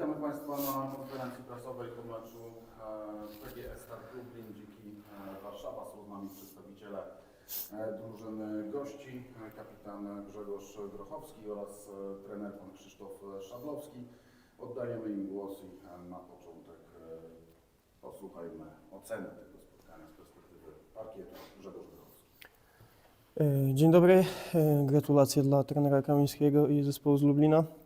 Witamy Państwa na konferencji prasowej po meczu e, PGS Start Lublin Dziki e, Warszawa. Są z nami przedstawiciele e, drużyny gości, kapitan Grzegorz Grochowski oraz trener pan Krzysztof Szablowski. Oddajemy im głos i na początek posłuchajmy oceny tego spotkania z perspektywy parkietu. Grzegorz Grochowski. Dzień dobry, gratulacje dla trenera Kamińskiego i zespołu z Lublina.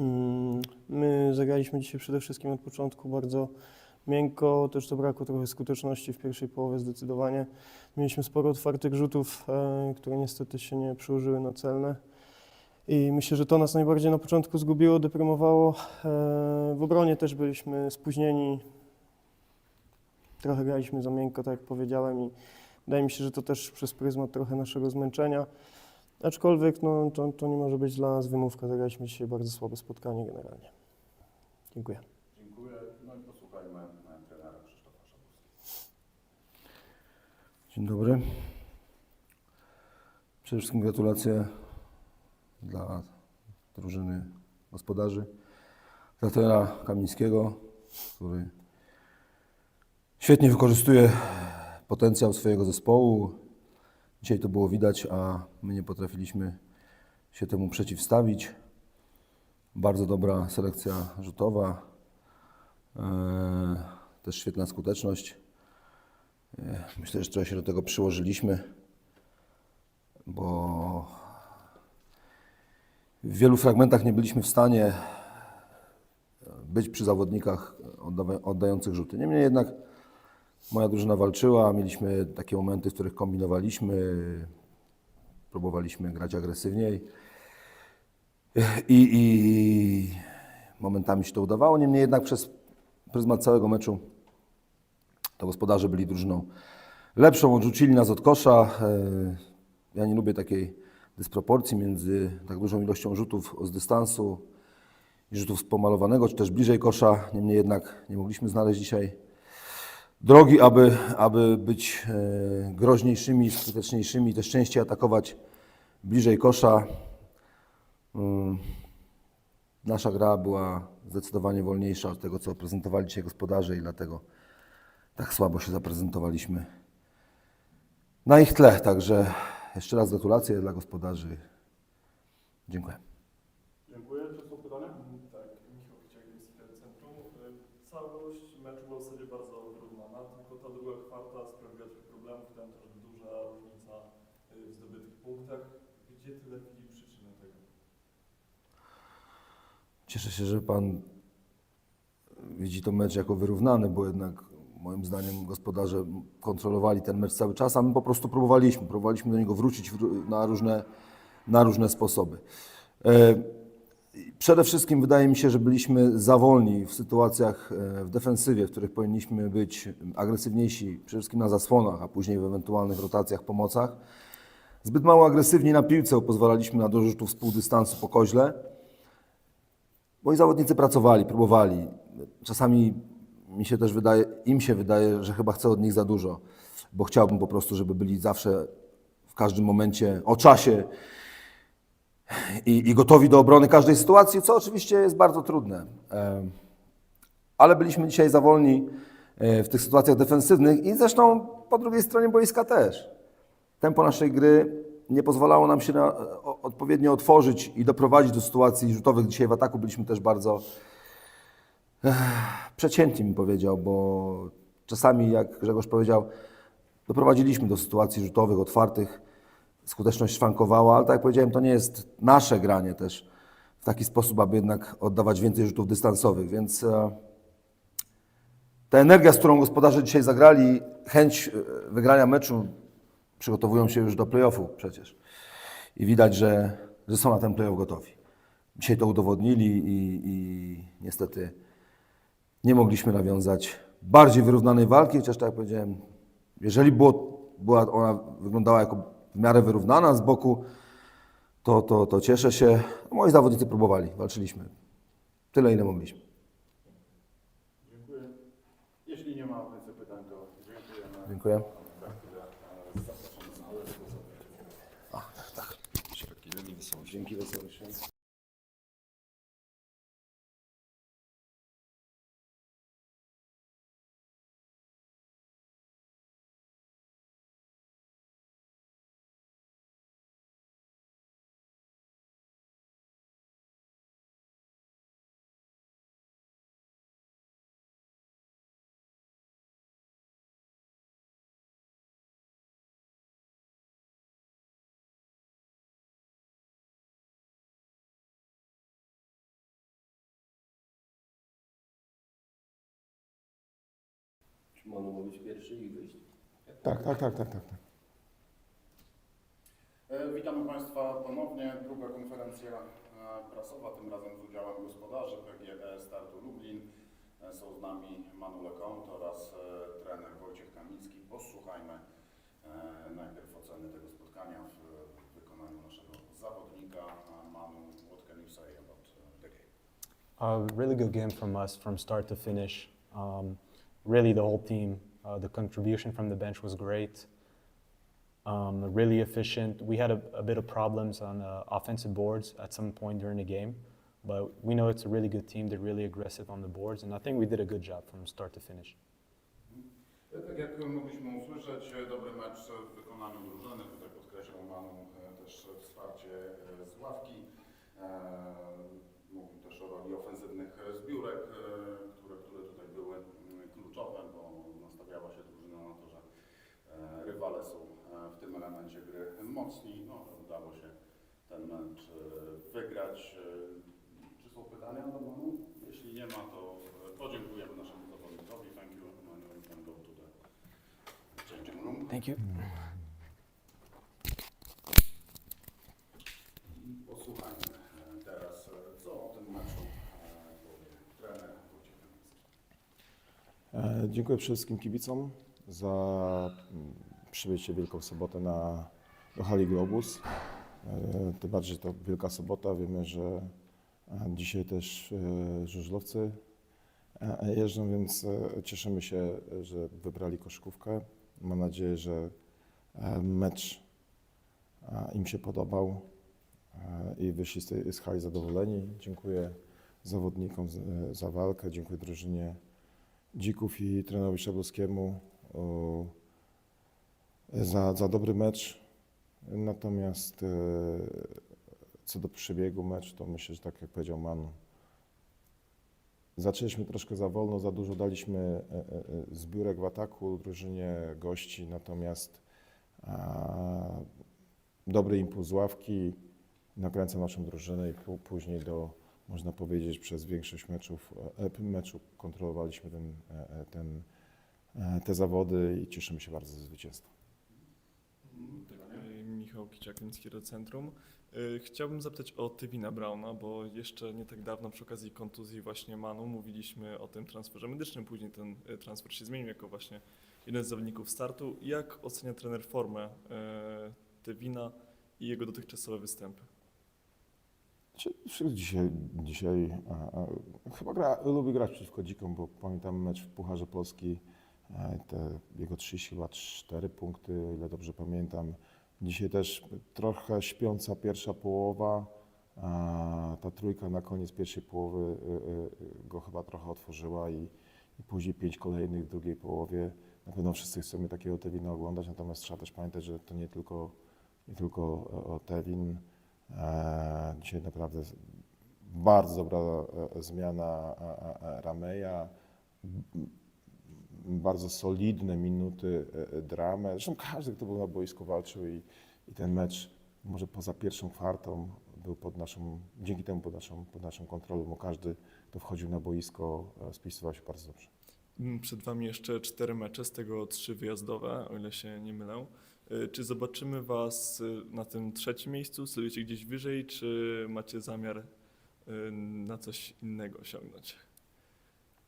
Mm, My zagraliśmy dzisiaj przede wszystkim od początku bardzo miękko, też zabrakło trochę skuteczności w pierwszej połowie zdecydowanie. Mieliśmy sporo otwartych rzutów, e, które niestety się nie przełożyły na celne. I myślę, że to nas najbardziej na początku zgubiło, deprymowało. E, W obronie też byliśmy spóźnieni. Trochę graliśmy za miękko, tak jak powiedziałem i Wydaje mi się, że to też przez pryzmat trochę naszego zmęczenia. Aczkolwiek no, to, to nie może być dla nas wymówka. Zagraliśmy dzisiaj bardzo słabe spotkanie generalnie. Dziękuję. Dziękuję. No i posłuchajmy trenera Krzysztofa Szablowskiego. Dzień dobry. Przede wszystkim gratulacje dla drużyny gospodarzy, dla trenera Kamińskiego, który świetnie wykorzystuje potencjał swojego zespołu. Dzisiaj to było widać, a my nie potrafiliśmy się temu przeciwstawić. Bardzo dobra selekcja rzutowa, eee, też świetna skuteczność. Myślę, że trochę się do tego przyłożyliśmy, bo w wielu fragmentach nie byliśmy w stanie być przy zawodnikach oddających rzuty. Niemniej jednak moja drużyna walczyła, mieliśmy takie momenty, w których kombinowaliśmy, próbowaliśmy grać agresywniej i, i momentami się to udawało. Niemniej jednak przez pryzmat całego meczu to gospodarze byli drużyną lepszą, odrzucili nas od kosza. E, Ja nie lubię takiej dysproporcji między tak dużą ilością rzutów z dystansu i rzutów z pomalowanego, czy też bliżej kosza. Niemniej jednak nie mogliśmy znaleźć dzisiaj drogi, aby, aby być e, groźniejszymi, skuteczniejszymi, też częściej atakować bliżej kosza. Mm, Nasza gra była zdecydowanie wolniejsza od tego, co prezentowali dzisiaj gospodarze i dlatego tak słabo się zaprezentowaliśmy na ich tle. Także jeszcze raz gratulacje dla gospodarzy. Dziękuję. Dziękuję. Czy są pytania? Tak, Michał Kiciak z Fide Centrum. Y, Całość meczu była w zasadzie bardzo wyrównana, tylko ta druga kwarta sprawiła trochę problemów, tam też duża różnica y, w zdobytych punktach. Gdzie tyle widzi przyczynę tego? Cieszę się, że Pan widzi to mecz jako wyrównany, bo jednak moim zdaniem gospodarze kontrolowali ten mecz cały czas, a my po prostu próbowaliśmy. Próbowaliśmy do niego wrócić na różne, na różne sposoby. Przede wszystkim wydaje mi się, że byliśmy za wolni w sytuacjach e, w defensywie, w których powinniśmy być agresywniejsi, przede wszystkim na zasłonach, a później w ewentualnych rotacjach, pomocach. Zbyt mało agresywni na piłce, pozwalaliśmy na dużo rzutów z pół po koźle. Moi zawodnicy pracowali, próbowali. Czasami mi się też wydaje, im się wydaje, że chyba chcę od nich za dużo, bo chciałbym po prostu, żeby byli zawsze w każdym momencie o czasie i, i gotowi do obrony każdej sytuacji, co oczywiście jest bardzo trudne. Em, Ale byliśmy dzisiaj za wolni e, w tych sytuacjach defensywnych i zresztą po drugiej stronie boiska też. Tempo naszej gry nie pozwalało nam się na, odpowiednio otworzyć i doprowadzić do sytuacji rzutowych. Dzisiaj w ataku byliśmy też bardzo eh, przeciętni, bym powiedział, bo czasami, jak Grzegorz powiedział, doprowadziliśmy do sytuacji rzutowych, otwartych. Skuteczność szwankowała, ale tak jak powiedziałem, to nie jest nasze granie też w taki sposób, aby jednak oddawać więcej rzutów dystansowych, więc e, ta energia, z którą gospodarze dzisiaj zagrali, chęć e, wygrania meczu, przygotowują się już do playoffu przecież. I widać, że, że są na ten playoff gotowi. Dzisiaj to udowodnili i, i niestety nie mogliśmy nawiązać bardziej wyrównanej walki, chociaż tak jak powiedziałem, jeżeli było, była ona wyglądała jako w miarę wyrównana z boku, to, to, to cieszę się. Moi zawodnicy próbowali, walczyliśmy. Tyle, ile mogliśmy. Dziękuję. Jeśli nie ma więcej pytań, to dziękujemy. Dziękuję. Zapraszamy na aulę. Dzięki wesołości. Pierwszy i wyjść? Tak, tak, tak, tak, tak. tak. E, Witamy Państwa ponownie. Druga konferencja e, prasowa, tym razem z udziałem gospodarzy PGE Startu Lublin. E, Są z nami Manu Lekont oraz e, trener Wojciech Kamiński. Posłuchajmy e, najpierw oceny tego spotkania w wykonaniu naszego zawodnika. E, Manu, what can you say about e, the game? A really good game from us from start to finish. Um, really, the whole team. Uh, the contribution from the bench was great. Um, really efficient. We had a, a bit of problems on uh, offensive boards at some point during the game, but we know it's a really good team. They're really aggressive on the boards, and I think we did a good job from start to finish. Jak mogliśmy usłyszeć, dobry mecz w wykonaniu drużyny. Tutaj podkreślał Manu też wsparcie z ławki. Mówił też o roli ofensywnych zbiórek, które, które tutaj były kluczowe, bo nastawiała się drużyna na to, że e, rywale są e, w tym elemencie gry mocni. No, udało się ten mecz e, wygrać. Czy są pytania do Manu? Jeśli nie ma, to podziękujemy naszemu zawodnikowi. Thank you. Go to the changing room. Thank you. I Posłuchajmy e, teraz, e, co o tym meczu e, powie trener Wojciech Kamiński. E, Dziękuję wszystkim kibicom za mm, przybycie Wielką Sobotę na, do hali Globus. E, Tym bardziej to Wielka Sobota. Wiemy, że e, dzisiaj też e, żużlowcy jeżdżą, więc cieszymy się, że wybrali koszykówkę. Mam nadzieję, że mecz im się podobał i wyszli z tej z hali zadowoleni. Dziękuję zawodnikom za walkę, dziękuję drużynie Dzików i trenerowi Szablowskiemu za, za dobry mecz. Natomiast e, co do przebiegu meczu, to myślę, że tak jak powiedział Manu, zaczęliśmy troszkę za wolno, za dużo daliśmy e, e, zbiórek w ataku drużynie gości, natomiast a, dobry impuls z ławki nakręca naszą drużynę i pó- później do można powiedzieć, przez większość meczów, e, meczu kontrolowaliśmy ten, e, e, ten, e, te zawody i cieszymy się bardzo ze zwycięstwa. Y, Michał Kiciak-Kamiński Centrum. Y, Chciałbym zapytać o Tywina Brauna, bo jeszcze nie tak dawno przy okazji kontuzji właśnie Manu mówiliśmy o tym transferze medycznym, później ten transfer się zmienił jako właśnie jeden z zawodników startu. Jak ocenia trener formę Tywina i jego dotychczasowe występy? Dzisiaj, dzisiaj a, a, chyba gra, lubi grać przeciwko Dzikom, bo pamiętam mecz w Pucharze Polski, e, te jego 34 punkty, o ile dobrze pamiętam. Dzisiaj też trochę śpiąca pierwsza połowa, a ta trójka na koniec pierwszej połowy y, y, go chyba trochę otworzyła i, i później pięć kolejnych w drugiej połowie. Na pewno wszyscy chcemy takiego Tewina oglądać, natomiast trzeba też pamiętać, że to nie tylko, nie tylko o Tewin. E, Dzisiaj naprawdę bardzo dobra e, zmiana e, Rameja, bardzo solidne minuty dramę. Zresztą każdy, kto był na boisku walczył i, i ten mecz, może poza pierwszą kwartą, był pod naszą, dzięki temu pod naszą, pod naszą kontrolą, bo każdy, kto wchodził na boisko, spisywał się bardzo dobrze. Mm, Przed Wami jeszcze cztery mecze, z tego trzy wyjazdowe, o ile się nie mylę. Y, Czy zobaczymy Was y, na tym trzecim miejscu? Celujecie gdzieś wyżej, czy macie zamiar y, na coś innego osiągnąć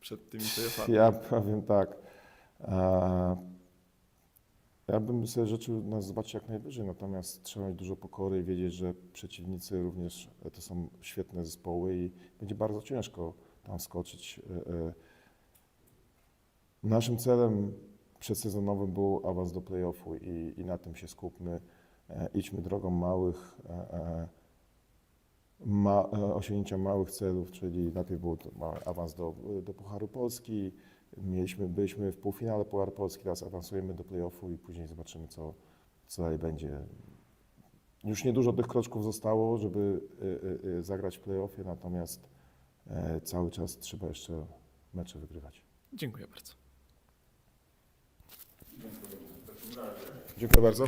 przed tymi playoffami? Ja powiem tak. E, ja bym sobie życzył nas zobaczyć jak najwyżej, natomiast trzeba mieć dużo pokory i wiedzieć, że przeciwnicy również e, to są świetne zespoły i będzie bardzo ciężko tam skoczyć. E, e. Naszym celem przedsezonowym był awans do playoffu i, i na tym się skupmy. E, idźmy drogą małych, e, e, ma, e, osiągnięcia małych celów, czyli najpierw był awans do, do Pucharu Polski, mieliśmy, byliśmy w półfinale Puchar Polski, teraz awansujemy do playoffu i później zobaczymy, co, co dalej będzie. Już niedużo tych kroczków zostało, żeby y, zagrać w playoffie, natomiast e, cały czas trzeba jeszcze mecze wygrywać. Dziękuję bardzo. Dziękuję bardzo.